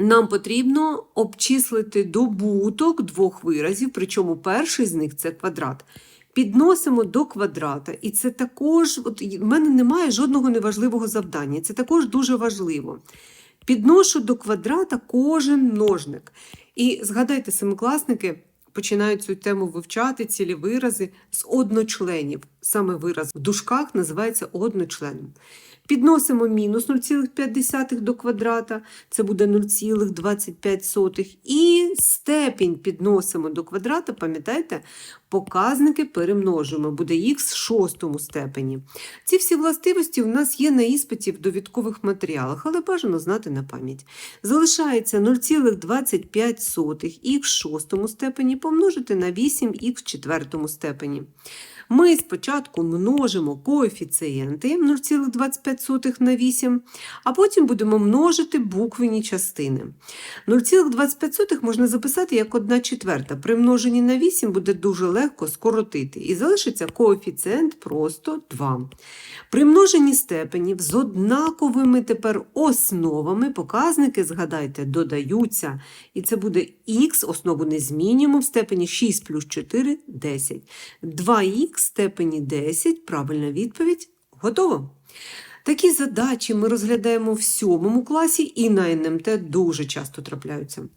нам потрібно обчислити добуток двох виразів, причому перший з них це квадрат. Підносимо до квадрата, і це також, от в мене немає жодного неважливого завдання, це також дуже важливо. Підношу до квадрата кожен множник. І згадайте, семикласники починають цю тему вивчати, цілі вирази з одночленів. Саме вираз в дужках називається одночленом. Підносимо мінус 0,5 до квадрата, це буде 0,25. І степінь підносимо до квадрата, пам'ятаєте, показники перемножуємо, буде х в шостому степені. Ці всі властивості у нас є на іспиті в довідкових матеріалах, але бажано знати на пам'ять. Залишається 0,25 х в шостому степені помножити на 8х в четвертому степені. Ми спочатку множимо коефіцієнти 0,25 на 8, а потім будемо множити буквені частини. 0,25 можна записати як 1 четверта. При множенні на 8 буде дуже легко скоротити. І залишиться коефіцієнт просто 2. При множенні степенів з однаковими тепер основами показники, згадайте, додаються. І це буде х, основу не змінюємо в степені 6 плюс 4 – 10. 2х степені 10, правильна відповідь, готово. Такі задачі ми розглядаємо в сьомому класі і на НМТ дуже часто трапляються.